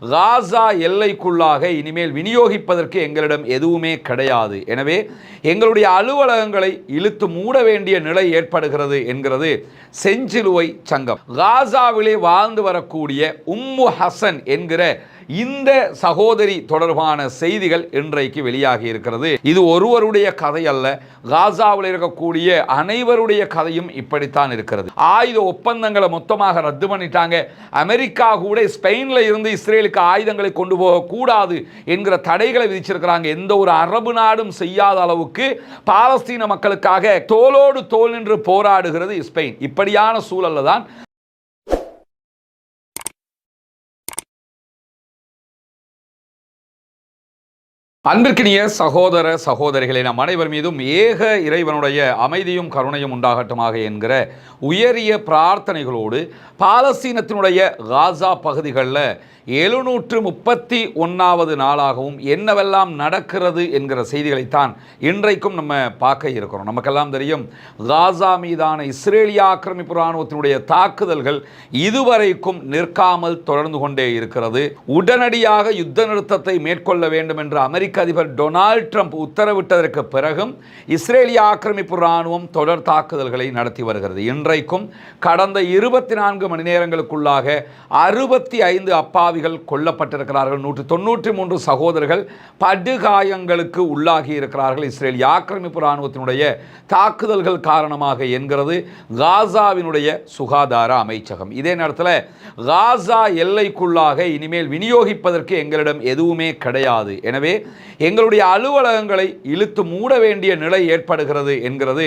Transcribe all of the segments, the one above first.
காசா எல்லைக்குள்ளாக இனிமேல் விநியோகிப்பதற்கு எங்களிடம் எதுவுமே கிடையாது. எனவே எங்களுடைய அலுவலகங்களை இழுத்து மூட வேண்டிய நிலை ஏற்படுகிறது என்கிறது செஞ்சிலுவை சங்கம். காசாவிலே வாழ்ந்து வரக்கூடிய உம்மு ஹசன் என்கிற இந்த சகோதரி தொடர்பான செய்திகள் இன்றைக்கு வெளியாகி இருக்கிறது. இது ஒருவருடைய கதை அல்ல. காசாவில் இருக்கக்கூடிய அனைவருடைய கதையும் இப்படித்தான் இருக்கிறது. ஆயுத ஒப்பந்தங்களை மொத்தமாக ரத்து பண்ணிட்டாங்க. அமெரிக்கா கூட ஸ்பெயின்ல இருந்து இஸ்ரேலுக்கு ஆயுதங்களை கொண்டு போக கூடாது என்கிற தடைகளை விதிச்சிருக்கிறாங்க. எந்த ஒரு அரபு நாடும் செய்யாத அளவுக்கு பாலஸ்தீன மக்களுக்காக தோளோடு தோல் நின்று போராடுகிறது ஸ்பெயின். இப்படியான சூழல்ல தான் அன்பிற்கினிய சகோதர சகோதரிகளை நம் அனைவர் மீதும் ஏக இறைவனுடைய அமைதியும் கருணையும் உண்டாகட்டுமாக என்கிற உயரிய பிரார்த்தனைகளோடு பாலஸ்தீனத்தினுடைய காசா பகுதிகளில் எழுநூற்று முப்பத்தி ஒன்றாவது நாளாகவும் என்னவெல்லாம் நடக்கிறது என்கிற செய்திகளைத்தான் இன்றைக்கும் நம்ம பார்க்க இருக்கிறோம். நமக்கெல்லாம் தெரியும் காசா மீதான இஸ்ரேலிய ஆக்கிரமிப்பு இராணுவத்தினுடைய தாக்குதல்கள் இதுவரைக்கும் நிற்காமல் தொடர்ந்து கொண்டே இருக்கிறது. உடனடியாக யுத்த நிறுத்தத்தை மேற்கொள்ள வேண்டும் என்று அமெரிக்க அதிபர் டொனால்ட் ட்ரம்ப் உத்தரவிட்டதற்கு பிறகும் இஸ்ரேலிய ஆக்கிரமிப்பு இராணுவம் தொடர் தாக்குதல்களை நடத்தி வருகிறது. இன்றைக்கும் கடந்த இருபத்தி நான்கு மணி நேரங்களுக்குள்ளாக அறுபத்தி ஐந்து அப்பாவிகள் கொல்லப்பட்டிருக்கிறார்கள். நூற்று தொண்ணூற்றி மூன்று சகோதரர்கள் படுகாயங்களுக்கு உள்ளாகி இருக்கிறார்கள். இஸ்ரேலிய ஆக்கிரமிப்பு இராணுவத்தினுடைய தாக்குதல்கள் காரணமாக என்கிறது காசாவினுடைய சுகாதார அமைச்சகம். இதே நேரத்தில் காசா எல்லைக்குள்ளாக இனிமேல் விநியோகிப்பதற்கு எங்களிடம் எதுவுமே கிடையாது. எனவே எங்களுடைய அலுவலகங்களை இழுத்து மூட வேண்டிய நிலை ஏற்படுகிறது என்கிறது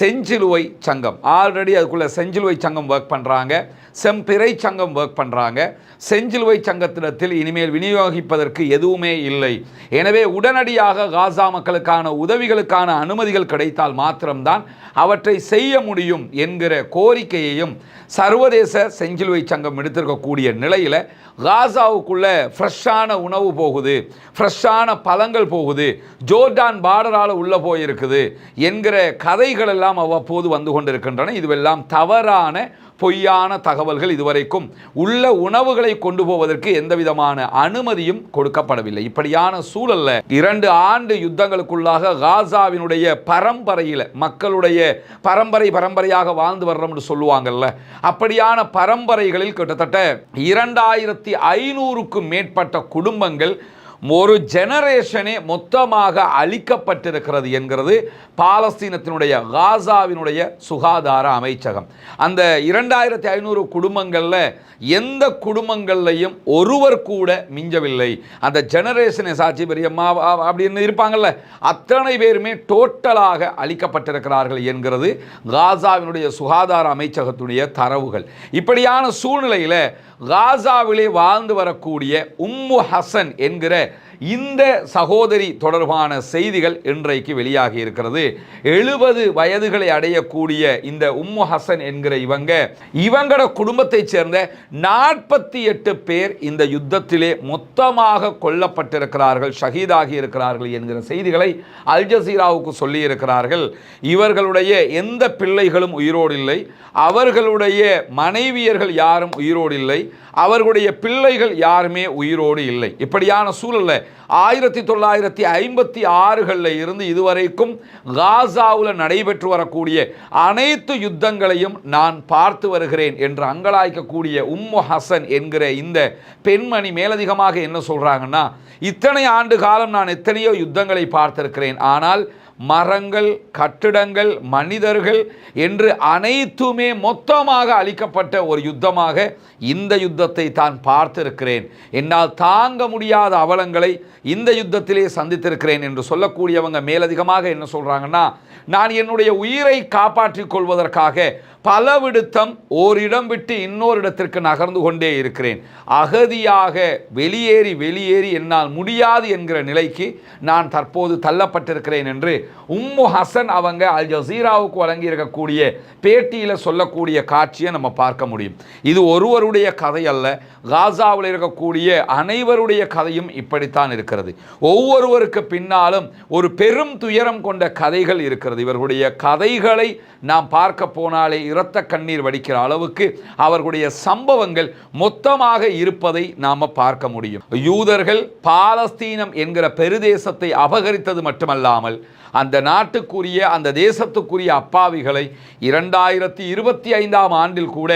செஞ்சிலுவை சங்கம். ஆல்ரெடி அதுக்குள்ளே செஞ்சிலுவை சங்கம் ஒர்க் பண்ணுறாங்க செம்பிறை சங்கம் ஒர்க் பண்ணுறாங்க செஞ்சிலுவை சங்கத்திடத்தில் இனிமேல் விநியோகிப்பதற்கு எதுவுமே இல்லை. எனவே உடனடியாக காசா மக்களுக்கான உதவிகளுக்கான அனுமதிகள் கிடைத்தால் மாத்திரம்தான் அவற்றை செய்ய முடியும் என்கிற கோரிக்கையையும் சர்வதேச செஞ்சிலுவை சங்கம் எடுத்திருக்கக்கூடிய நிலையில் காசாவுக்குள்ளே ஃப்ரெஷ்ஷான உணவு போகுது ஃப்ரெஷ்ஷான பழங்கள் போகுது ஜோர்டான் பார்டரால் உள்ளே போயிருக்குது என்கிற கதைகள் எல்லாம் அவ்வப்போது வந்து கொண்டிருக்கின்றன. இதுவெல்லாம் தவறான பொய்யான தகவல்கள் இதுவரைக்கும் உள்ள உணவுகளை கொண்டு போவதற்கு எந்த விதமான அனுமதியும் கொடுக்கப்படவில்லை. இப்படியான சூழல்ல இரண்டு ஆண்டு யுத்தங்களுக்குள்ளாக காசாவினுடைய பரம்பரையில் மக்களுடைய பரம்பரை பரம்பரையாக வாழ்ந்து வர்றோம்னு சொல்லுவாங்கல்ல அப்படியான பரம்பரைகளில் கிட்டத்தட்ட இரண்டாயிரத்தி ஐநூறுக்கும் மேற்பட்ட குடும்பங்கள் ஒரு ஜெனரேஷனே மொத்தமாக அழிக்கப்பட்டிருக்கிறது என்கிறது பாலஸ்தீனத்தினுடைய காசாவினுடைய சுகாதார அமைச்சகம். அந்த இரண்டாயிரத்தி ஐநூறு குடும்பங்களில் எந்த குடும்பங்கள்லையும் ஒருவர் கூட மிஞ்சவில்லை. அந்த ஜெனரேஷனை சாட்சி பெரியம்மா அப்படின்னு இருப்பாங்கல்ல அத்தனை பேருமே டோட்டலாக அழிக்கப்பட்டிருக்கிறார்கள் என்கிறது காசாவினுடைய சுகாதார அமைச்சகத்துடைய தரவுகள். இப்படியான சூழ்நிலையில் காசாவிலே வாழ்ந்து வரக்கூடிய உம்மு ஹசன் என்கிற இந்த சகோதரி தொடர்பான செய்திகள் இன்றைக்கு வெளியாகி இருக்கிறது. எழுபது வயதுகளை அடையக்கூடிய இந்த உம்மு ஹசன் என்கிற இவங்க இவங்களோட குடும்பத்தைச் சேர்ந்த நாற்பத்தி எட்டு பேர் இந்த யுத்தத்திலே மொத்தமாக கொல்லப்பட்டிருக்கிறார்கள் ஷஹீதாகி இருக்கிறார்கள் என்கிற செய்திகளை அல் ஜசீராவுக்கு சொல்லியிருக்கிறார்கள். இவர்களுடைய எந்த பிள்ளைகளும் உயிரோடு இல்லை அவர்களுடைய மனைவியர்கள் யாரும் உயிரோடு இல்லை அவர்களுடைய பிள்ளைகள் யாருமே உயிரோடு இல்லை. இப்படியான சூழல்ல ஆயிரத்தி தொள்ளாயிரத்தி ஐம்பத்தி ஆறுகளில் இருந்து இதுவரைக்கும் காசாவில் நடைபெற்று வரக்கூடிய அனைத்து யுத்தங்களையும் நான் பார்த்து வருகிறேன் என்று அங்கலாய்க்கக்கூடிய உம்மு ஹசன் என்கிற இந்த பெண்மணி மேலதிகமாக என்ன சொல்றாங்கன்னா இத்தனை ஆண்டு காலம் நான் எத்தனையோ யுத்தங்களை பார்த்திருக்கிறேன். ஆனால் மரங்கள் கட்டிடங்கள் மனிதர்கள் என்று அனைத்துமே மொத்தமாக அளிக்கப்பட்ட ஒரு யுத்தமாக இந்த யுத்தத்தை தான் பார்த்திருக்கிறேன். என்னால் தாங்க முடியாத அவலங்களை இந்த யுத்தத்திலே சந்தித்திருக்கிறேன் என்று சொல்லக்கூடியவங்க மேலதிகமாக என்ன சொல்கிறாங்கன்னா நான் என்னுடைய உயிரை காப்பாற்றிக் கொள்வதற்காக பலவிடுத்தம் ஓரிடம் விட்டு இன்னொரு இடத்திற்கு நகர்ந்து கொண்டே இருக்கிறேன். அகதியாக வெளியேறி வெளியேறி என்னால் முடியாது என்கிற நிலைக்கு நான் தற்போது தள்ளப்பட்டிருக்கிறேன் என்று உம்மு ஹசன் அவங்க அல் ஜசீராவுக்கு வழங்கியிருக்கக்கூடிய பேட்டியில் சொல்லக்கூடிய காட்சியை நம்ம பார்க்க முடியும். இது ஒருவருடைய கதை அல்ல காசாவில் இருக்கக்கூடிய அனைவருடைய கதையும் இப்படித்தான் இருக்கிறது. ஒவ்வொருவருக்கு பின்னாலும் ஒரு பெரும் துயரம் கொண்ட கதைகள் இருக்கிறது. இவர்களுடைய கதைகளை நாம் பார்க்க போனாலே இரத்த கண்ணீர் வடிக்கிற அளவுக்கு அவர்களுடைய சம்பவங்கள் மொத்தமாக இருப்பதை நாம பார்க்க முடியும். யூதர்கள் பாலஸ்தீனம் என்கிற பெருதேசத்தை அபகரித்தது மட்டுமல்லாமல் அந்த நாட்டுக்குரிய அந்த தேசத்துக்குரிய அப்பாவிகளை இரண்டாயிரத்தி இருபத்தி ஐந்தாம் ஆண்டில் கூட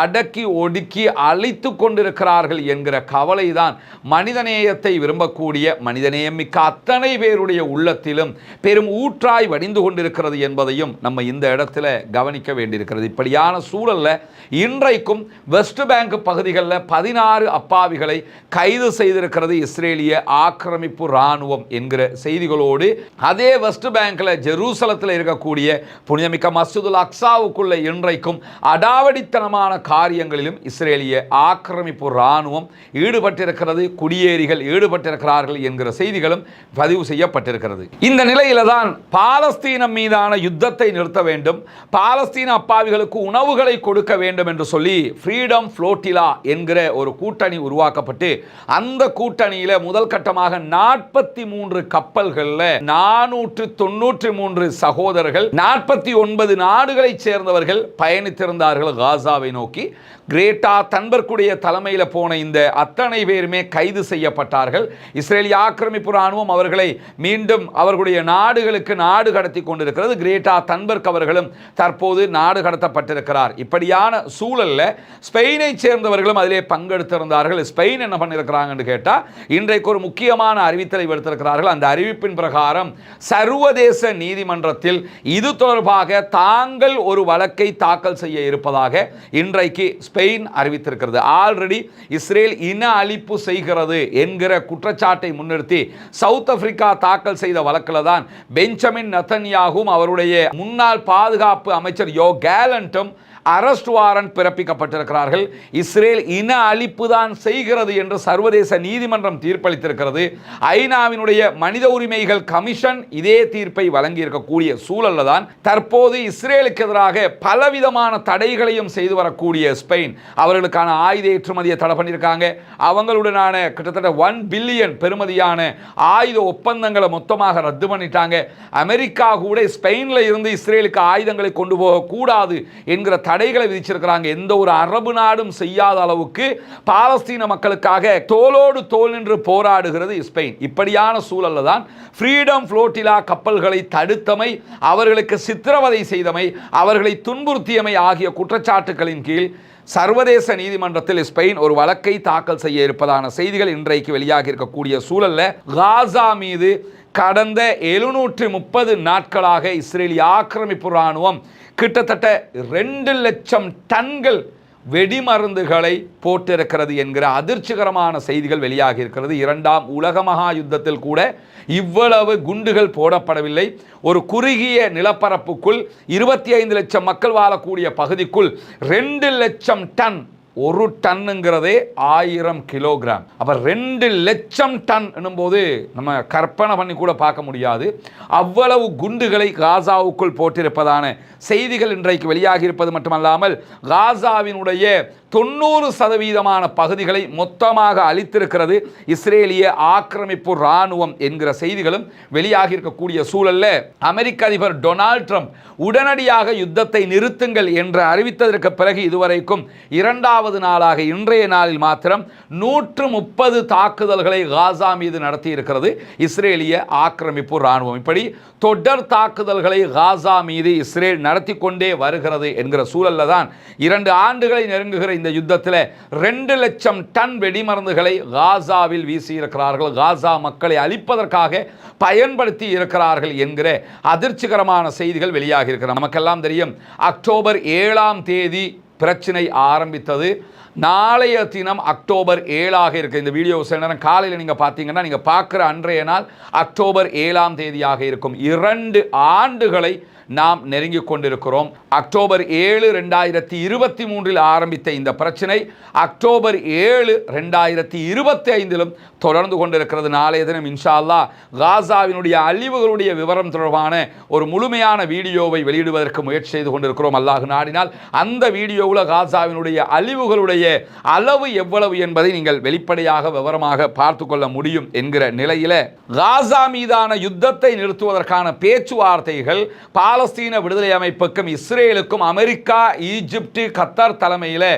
அடக்கி ஒடுக்கி அழித்து கொண்டிருக்கிறார்கள் என்கிற கவலைதான் மனிதநேயத்தை விரும்பக்கூடிய மனிதநேயம் மிக்க அத்தனை பேருடைய உள்ளத்திலும் பெரும் ஊற்றாய் வடிந்து கொண்டிருக்கிறது என்பதையும் நம்ம இந்த இடத்துல கவனிக்க வேண்டியிருக்கிறது. இப்படியான சூழலில் இன்றைக்கும் வெஸ்ட் பேங்க் பகுதிகளில் பதினாறு அப்பாவிகளை கைது செய்திருக்கிறது இஸ்ரேலிய ஆக்கிரமிப்பு இராணுவம் என்கிற செய்திகளோடு. அதே வெஸ்ட் பேங்கில் ஜெருசலத்தில் இருக்கக்கூடிய புனிதமிக்க மசூதுல் அக்ஸாவுக்குள்ள இன்றைக்கும் அடாவடித்தனமான காரியங்களிலும் இஸ்ரேலிய ஆக்கிரமிப்பு இராணுவம் ஈடுபட்டிருக்கிறது. குடியேறிகள் ஈடுபட்டிருக்கிறார்கள் என்கிற செய்திகளும் பதிவு செய்யப்பட்டிருக்கிறது. இந்த நிலையில தான் பாலஸ்தீனம் மீதான யுத்தத்தை நிறுத்த வேண்டும். பாலஸ்தீன அப்பாவி அவர்களுக்கு உணவுகளை கொடுக்க வேண்டும் என்று சொல்லி ஃப்ரீடம் ஃப்ளோட்டிலா என்கிற ஒரு கூட்டணி உருவாக்கப்பட்டு அந்த கூட்டணியில் முதல் கட்டமாக நாற்பத்தி மூன்று கப்பல்களில் நானூற்று தொன்னூற்றி மூன்று சகோதரர்கள் நாற்பத்தி ஒன்பது நாடுகளைச் சேர்ந்தவர்கள் பயணித்திருந்தார்கள் காசாவை நோக்கி. கிரேட்டா தன்பர்க்குடைய தலைமையில் போன இந்த அத்தனை பேருமே கைது செய்யப்பட்டார்கள். இஸ்ரேலிய ஆக்கிரமிப்பு ராணுவம் அவர்களை மீண்டும் அவர்களுடைய நாடுகளுக்கு நாடு கடத்தி கொண்டிருக்கிறது. கிரேட்டா தன்பர்க் அவர்களும் தற்போது நாடு கடத்த கடத்தப்பட்டிருக்கிறார் இப்படியான சூழலில் ஸ்பெயினை சேர்ந்தவர்களும் அதிலே பங்கெடுத்திருந்தார்கள். ஸ்பெயின் என்ன பண்ணியிருக்கிறாங்கன்னு கேட்டால் இன்றைக்கு ஒரு முக்கியமான அறிவித்தலை விடுத்திருக்கிறார்கள். அந்த அறிவிப்பின் பிரகாரம் சர்வதேச நீதிமன்றத்தில் இது தொடர்பாக தாங்கள் ஒரு வழக்கை தாக்கல் செய்ய இருப்பதாக இன்றைக்கு ஸ்பெயின் அறிவித்திருக்கிறது. ஆல்ரெடி இஸ்ரேல் இன அழிப்பு செய்கிறது என்கிற குற்றச்சாட்டை முன்னிறுத்தி சவுத் ஆப்பிரிக்கா தாக்கல் செய்த வழக்கில் தான் பெஞ்சமின் நத்தன்யாகும் அவருடைய முன்னாள் பாதுகாப்பு அமைச்சர் யோ டேலண்ட்டும் அரஸ்ட் வாரண்ட் பிறப்பிக்கப்பட்டிருக்கிறார்கள். இஸ்ரேல் இன அழிப்பு தான் செய்கிறது என்று சர்வதேச நீதிமன்றம் தீர்ப்பளித்திருக்கிறது. ஐநாவினுடைய மனித உரிமைகள் கமிஷன் இதே தீர்ப்பை வழங்கி இருக்கக்கூடிய சூழல்ல தான் தற்போது இஸ்ரேலுக்கு எதிராக பலவிதமான தடைகளையும் செய்து வரக்கூடிய ஸ்பெயின். அவர்களுக்கான ஆயுத ஏற்றுமதியை தடை பண்ணியிருக்காங்க. அவங்களுடனான கிட்டத்தட்ட ஒன் பில்லியன் பெறுமதியான ஆயுத ஒப்பந்தங்களை மொத்தமாக ரத்து பண்ணிட்டாங்க. அமெரிக்கா கூட ஸ்பெயினில் இருந்து இஸ்ரேலுக்கு ஆயுதங்களை கொண்டு போகக்கூடாது என்கிற தடைகளை விதிச்சிருக்கிறாங்க. எந்த ஒரு அரபு நாடும் செய்யாத அளவுக்கு பாலஸ்தீன மக்களுக்காக தோளோடு தோல் நின்று போராடுகிறது ஸ்பெயின். இப்படியான சூழல்ல தான் ஃப்ரீடம் ஃப்ளோட்டிலா கப்பல்களை தடுத்தமை அவர்களுக்கு சித்திரவதை செய்தமை அவர்களை துன்புறுத்தியமை ஆகிய குற்றச்சாட்டுகளின் கீழ் சர்வதேச நீதிமன்றத்தில் ஸ்பெயின் ஒரு வழக்கை தாக்கல் செய்ய இருப்பதான செய்திகள் இன்றைக்கு வெளியாகி இருக்கக்கூடிய சூழல்ல காசா மீது கடந்த எழுநூற்றி முப்பது நாட்களாக இஸ்ரேலிய ஆக்கிரமிப்பு இராணுவம் கிட்டத்தட்ட ரெண்டு லட்சம் டன்கள் வெடிமருந்துகளை போட்டிருக்கிறது என்கிற அதிர்ச்சிகரமான செய்திகள் வெளியாகி இருக்கிறது. இரண்டாம் உலக மகா யுத்தத்தில் கூட இவ்வளவு குண்டுகள் போடப்படவில்லை. ஒரு குறுகிய நிலப்பரப்புக்குள் இருபத்தி ஐந்து லட்சம் மக்கள் வாழக்கூடிய பகுதிக்குள் ரெண்டு லட்சம் டன் ஒரு டன்னுங்கிறதே ஆயிரம் கிலோகிராம். அப்போ ரெண்டு லட்சம் டன் போது நம்ம கற்பனை பண்ணி கூட பார்க்க முடியாது. அவ்வளவு குண்டுகளை காசாவுக்குள் போட்டிருப்பதான செய்திகள் இன்றைக்கு வெளியாகி இருப்பது மட்டுமல்லாமல் காசாவினுடைய தொண்ணூறு சதவீதமான பகுதிகளை மொத்தமாக அளித்திருக்கிறது இஸ்ரேலிய ஆக்கிரமிப்பு இராணுவம் என்கிற செய்திகளும் வெளியாகி இருக்கக்கூடிய சூழல்ல அமெரிக்க அதிபர் டொனால்ட் ட்ரம்ப் உடனடியாக யுத்தத்தை நிறுத்துங்கள் என்று அறிவித்ததற்கு பிறகு இதுவரைக்கும் இரண்டாவது நாளாக இன்றைய நாளில் மாத்திரம் நூற்று முப்பது தாக்குதல்களை காசா மீது நடத்தி இருக்கிறது இஸ்ரேலிய ஆக்கிரமிப்பு இராணுவம். இப்படி தொடர் தாக்குதல்களை காசா மீது இஸ்ரேல் நடத்தி கொண்டே வருகிறது என்கிற சூழல்ல தான் இரண்டு ஆண்டுகளை நெருங்குகிற இந்த யுத்தத்தில் ரெண்டு லட்சம் டன் வெடிமருந்துகளை காசாவில் வீசியிருக்கிறார்கள். காசா மக்களை அழிப்பதற்காக பயன்படுத்தி இருக்கிறார்கள் என்கிற அதிர்ச்சிகரமான செய்திகள் வெளியாகி இருக்கிறது நமக்கெல்லாம் தெரியும் அக்டோபர் ஏழாம் தேதி பிரச்சனை ஆரம்பித்தது. நாளைய தினம் அக்டோபர் ஏழாக இருக்கு இந்த வீடியோ சில நேரம் காலையில் நீங்கள் பார்த்தீங்கன்னா நீங்கள் பார்க்குற அன்றைய நாள் அக்டோபர் ஏழாம் தேதியாக இருக்கும். இரண்டு ஆண்டுகளை நாம் நெருங்கி கொண்டிருக்கிறோம். அக்டோபர் ஏழு ரெண்டாயிரத்தி இருபத்தி மூன்றில் ஆரம்பித்த இந்த பிரச்சனை அக்டோபர் ஏழு ரெண்டாயிரத்தி இருபத்தி ஐந்திலும் தொடர்ந்து கொண்டிருக்கிறது. நாளைய தினம் இன்ஷா அல்லாஹ் காசாவினுடைய அழிவுகளுடைய விவரம் தொடர்பான ஒரு முழுமையான வீடியோவை வெளியிடுவதற்கு முயற்சி செய்து கொண்டிருக்கிறோம். அல்லாஹ் நாடினால் அந்த வீடியோவில் காசாவினுடைய அழிவுகளுடைய அளவு எவ்வளவு என்பதை நீங்கள் வெளிப்படையாக விவரமாக பார்த்து கொள்ள முடியும் என்கிற நிலையில காசா மீதான யுத்தத்தை நிறுத்துவதற்கான பேச்சுவார்த்தைகள் பாலஸ்தீன விடுதலை அமைப்புக்கும் இஸ்ரேலுக்கும் அமெரிக்கா ஈஜிப்டு கத்தார் தலைமையில்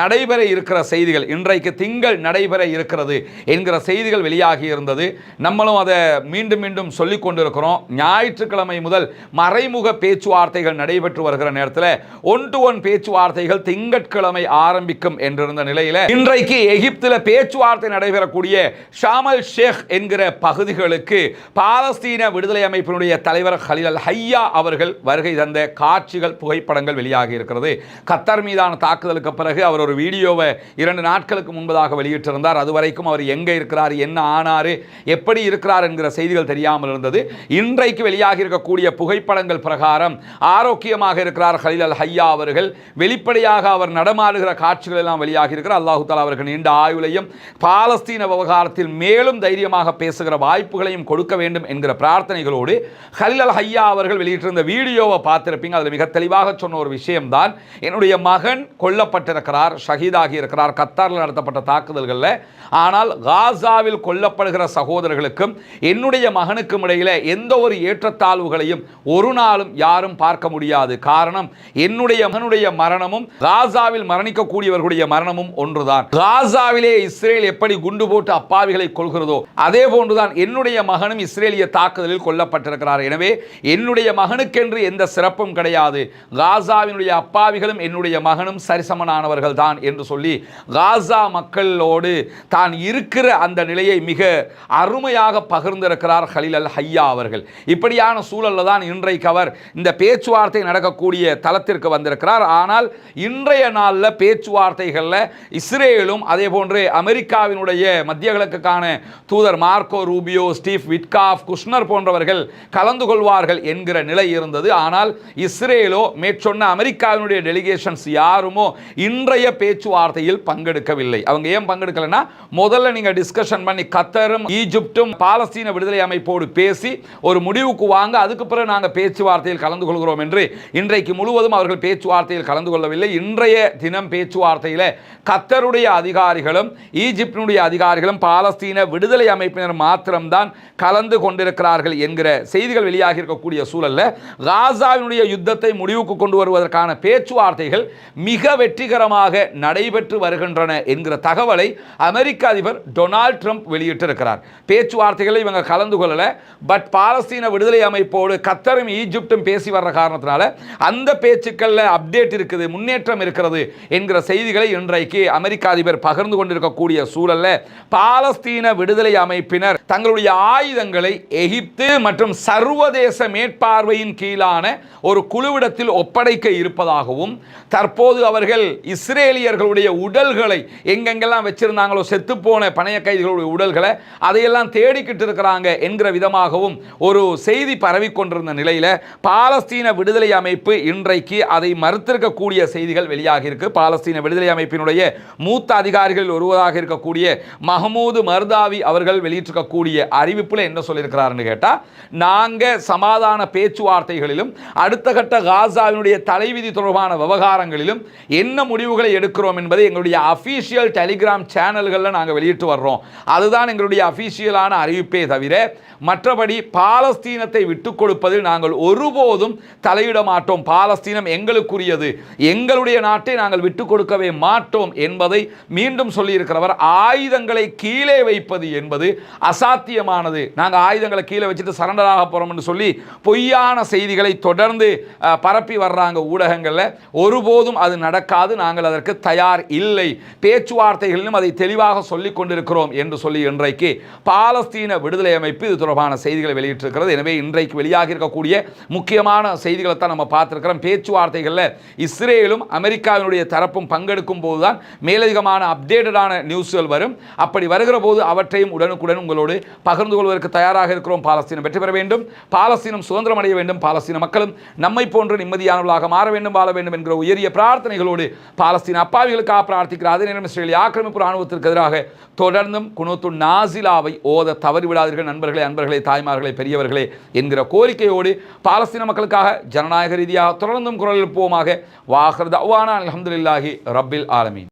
நடைபெற இருக்கிற செய்திகள் இன்றைக்கு திங்கள் நடைபெற இருக்கிறது என்கிற செய்திகள் வெளியாகி இருந்தது. நம்மளும் அதை மீண்டும் மீண்டும் சொல்லிக் கொண்டிருக்கிறோம். ஞாயிற்றுக்கிழமை முதல் மறைமுக பேச்சுவார்த்தைகள் நடைபெற்று வருகிற நேரத்தில் ஒன் டு ஒன் பேச்சுவார்த்தைகள் திங்கட்கிழமை ஆரம்பிக்கும் என்றிருந்த நிலையில் இன்றைக்கு எகிப்தில் பேச்சுவார்த்தை நடைபெறக்கூடிய ஷாமல் ஷேக் என்கிற பகுதிகளுக்கு பாலஸ்தீன விடுதலை அமைப்பினுடைய தலைவர் ஹலில் ஹையா அவர்கள் வருகை தந்த காட்சிகள் புகைப்படங்கள் வெளியாகி இருக்கிறது. கத்தர் மீதான தாக்குதலுக்கு பிறகு அவர் ஒரு வீடியோவை இரண்டு நாட்களுக்கு முன்பதாக வெளியிட்டிருந்தார். அது வரைக்கும் அவர் எங்கே இருக்கிறார் என்ன ஆனார் எப்படி இருக்கிறார் என்கிற செய்திகள் தெரியாமல் இருந்தது. இன்றைக்கு வெளியாகி இருக்கக்கூடிய புகைப்படங்கள் பிரகாரம் ஆரோக்கியமாக இருக்கிறார் ஹலில் அல் ஹையா அவர்கள். வெளிப்படையாக அவர் நடமாடுகிற காட்சிகள் எல்லாம் வெளியாக இருக்கிற அல்லாஹு தாலா அவர்கள் நீண்ட ஆயுளையும் பாலஸ்தீன விவகாரத்தில் மேலும் தைரியமாக பேசுகிற வாய்ப்புகளையும் கொடுக்க வேண்டும் என்கிற பிரார்த்தனைகளோடு ஹலில் அல் ஹையா அவர்கள் வெளியிட்டிருந்த வீடியோவை பார்த்திருப்பீங்க. அதில் மிக தெளிவாக சொன்ன ஒரு விஷயம்தான். என்னுடைய மகன் கொல்லப்பட்டிருக்கிறார் ஷஹீதாகி இருக்கிறார் கத்தாரில் நடத்தப்பட்ட தாக்குதல்களில். ஆனால் காசாவில் கொல்லப்படுகிற சகோதரர்களுக்கும் என்னுடைய மகனுக்கும் இடையில் எந்த ஒரு ஏற்றத்தாழ்வுகளையும் ஒரு நாளும் யாரும் பார்க்க முடியாது. காரணம் என்னுடைய மகனுடைய மரணமும் காசாவில் மரணிக்கக்கூடியவர்களுடைய மரணமும் ஒன்றுதான். காசாவிலே இஸ்ரேல் எப்படி குண்டு போட்டு அப்பாவிகளை கொள்கிறதோ அதே போன்றுதான் என்னுடைய மகனும் இஸ்ரேலிய தாக்குதலில் கொல்லப்பட்டிருக்கிறார். எனவே என்னுடைய மகனுக்கென்று எந்த சிறப்பும் கிடையாது. காசாவினுடைய அப்பாவிகளும் என்னுடைய மகனும் சரிசமனானவர்கள் தான் என்று சொல்லி காசா மக்களோடு தான் இருக்கிற அந்த நிலையை மிக அருமையாக பகிர்ந்திருக்கிறார் ஹலில் அல் ஹையா அவர்கள். இப்படியான சூழலில் தான் இன்றைக்கு அவர் இந்த பேச்சுவார்த்தை நடக்கக்கூடிய தளத்திற்கு வந்திருக்கிறார். ஆனால் இன்றைய நாளில் பேச்சுவார்த்தைகள் பேச்சுவார்த்தைகளில் இஸ்ரேலும் அதே போன்று அமெரிக்காவினுடைய மத்திய கிழக்குக்கான தூதர் Marco Rubio Steve Witkoff Kushner போன்றவர்கள் கலந்து கொள்வார்கள் என்கிற நிலை இருந்தது. ஆனால் இஸ்ரேலோ மேற்சொன்ன அமெரிக்காவினுடைய டெலிகேஷன்ஸ் யாருமோ இன்றைய பேச்சுவார்த்தையில் பங்கெடுக்கவில்லை. அவங்க ஏன் பங்கெடுக்கலைன்னா முதல்ல நீங்கள் டிஸ்கஷன் பண்ணி கத்தரும் ஈஜிப்டும் பாலஸ்தீன விடுதலை அமைப்போடு பேசி ஒரு முடிவுக்கு வாங்க அதுக்கு பிறகு நாங்கள் பேச்சுவார்த்தையில் கலந்து கொள்கிறோம் என்று இன்றைக்கு முழுவதும் அவர்கள் பேச்சுவார்த்தையில் கலந்து கொள்ளவில்லை. இன்றைய தினம் பேச்சுவார்த்தையில் கத்தருடைய அதிகாரிகளும் ஈஜிப்டினுடைய அதிகாரிகளும் பாலஸ்தீன விடுதலை அமைப்பினர் மாத்திரம்தான் கலந்து கொண்டிருக்கிறார்கள் என்கிற செய்திகள் வெளியாகி இருக்கக்கூடிய சூழலில் காசாவினுடைய யுத்தத்தை முடிவுக்கு கொண்டு வருவதற்கான பேச்சுவார்த்தைகள் மிக வெற்றிகரமாக நடைபெற்று வருகின்றன என்கிற தகவலை அமெரிக்க அதிபர் டொனால்ட் ட்ரம்ப் வெளியிட்டிருக்கிறார். பேச்சுவார்த்தைகளை இவங்க கலந்து கொள்ளல பட் பாலஸ்தீன விடுதலை அமைப்போடு கத்தரும் ஈஜிப்டும் பேசி வர்ற காரணத்தினால அந்த பேச்சுக்களில் அப்டேட் இருக்குது முன்னேற்றம் இருக்கிறது என்கிற செய்திகளை இன்றைக்கு அமெரிக்க அதிபர் பகிர்ந்து கொண்டிருக்கக்கூடிய சூழல்ல பாலஸ்தீன விடுதலை அமைப்பினர் தங்களுடைய ஆயுதங்களை எகிப்து மற்றும் சர்வதேச மேற்பார்வையின் கீழான ஒரு குழுவிடத்தில் ஒப்படைக்க இருப்பதாகவும் தற்போது அவர்கள் இஸ்ரேலியர்களுடைய உடல்களை எங்கெங்கெல்லாம் வச்சிருந்தாங்களோ செத்துப்போன பணைய கைதிகளுடைய உடல்களை அதையெல்லாம் தேடிக்கிட்டு இருக்கிறாங்க என்கிற விதமாகவும் ஒரு செய்தி பரவிக்கொண்டிருந்த நிலையில் பாலஸ்தீன விடுதலை அமைப்பு இன்றைக்கு அதை மறுத்திருக்கக்கூடிய செய்திகள் வெளியாகி இருக்கு பாலஸ்தீன விடுதலை அமைப்பு அமைப்பினுடைய மூத்த அதிகாரிகளில் ஒருவராக இருக்கக்கூடிய மஹமூது மர்தாவி அவர்கள் வெளியிட்டிருக்கக்கூடிய அறிவிப்பில் என்ன சொல்லியிருக்கிறாருன்னு கேட்டால் நாங்கள் சமாதான பேச்சுவார்த்தைகளிலும் அடுத்த கட்ட காசாவினுடைய தலைவிதி தொடர்பான விவகாரங்களிலும் என்ன முடிவுகளை எடுக்கிறோம் என்பதை எங்களுடைய அஃபீஷியல் டெலிகிராம் சேனல்களில் நாங்கள் வெளியிட்டு வர்றோம். அதுதான் எங்களுடைய அஃபீஷியலான அறிவிப்பே தவிர மற்றபடி பாலஸ்தீனத்தை விட்டுக் கொடுப்பதில் நாங்கள் ஒருபோதும் தலையிட மாட்டோம். பாலஸ்தீனம் எங்களுக்குரியது. எங்களுடைய நாட்டை நாங்கள் விட்டுக் கொடுக்கவே மாட்டோம் என்பதை மீண்டும் சொல்லியிருக்கிறவர். ஆயுதங்களை கீழே வைப்பது என்பது அசாத்தியமானது. நாங்கள் ஆயுதங்களை கீழே வச்சுட்டு சரண்டராக போகிறோம்னு சொல்லி பொய்யான செய்திகளை தொடர்ந்து பரப்பி வர்றாங்க ஊடகங்களில். ஒருபோதும் அது நடக்காது. நாங்கள் அதற்கு தயார் இல்லை. பேச்சுவார்த்தைகளிலும் அதை தெளிவாக சொல்லிக் கொண்டிருக்கிறோம் என்று சொல்லி இன்றைக்கு பாலஸ்தீன விடுதலை அமைப்பு இது தொடர்பான செய்திகளை வெளியிட்டிருக்கிறது. எனவே இன்றைக்கு வெளியாக இருக்கக்கூடிய முக்கியமான செய்திகளை தான் நம்ம பார்த்துருக்கிறோம். பேச்சுவார்த்தைகளில் இஸ்ரேலும் அமெரிக்காவினுடைய தரப்பும் பங்கெடுக்கும் போதுதான் மேலதிகமான அப்டேட்டடான நியூஸ்கள் வரும். அப்படி வருகிற போது அவற்றையும் உடனுக்குடன் உங்களோடு பகிர்ந்து கொள்வதற்கு தயாராக இருக்கிறோம். பாலஸ்தீனம் வெற்றி பெற வேண்டும். பாலஸ்தீனம் சுதந்திரம் அடைய வேண்டும். பாலஸ்தீன மக்களும் நம்மை போன்று நிம்மதியானவர்களாக மாற வேண்டும் வாழ வேண்டும் என்கிற உயரிய பிரார்த்தனைகளோடு பாலஸ்தீன அப்பாவிகளுக்காக பிரார்த்திக்கிற அதே நேரம் இஸ்ரேலிய ஆக்கிரமிப்பு ராணுவத்திற்கு எதிராக தொடர்ந்தும் குணத்து நாசிலாவை ஓத தவறிவிடாதீர்கள். நண்பர்களே அன்பர்களே தாய்மார்களே பெரியவர்களே என்கிற கோரிக்கையோடு பாலஸ்தீன மக்களுக்காக ஜனநாயக ரீதியாக தொடர்ந்தும் குரல் எழுப்புவோமாக. வாஹர் தவானா அலமதுல்லாஹி ரப்பில் alamin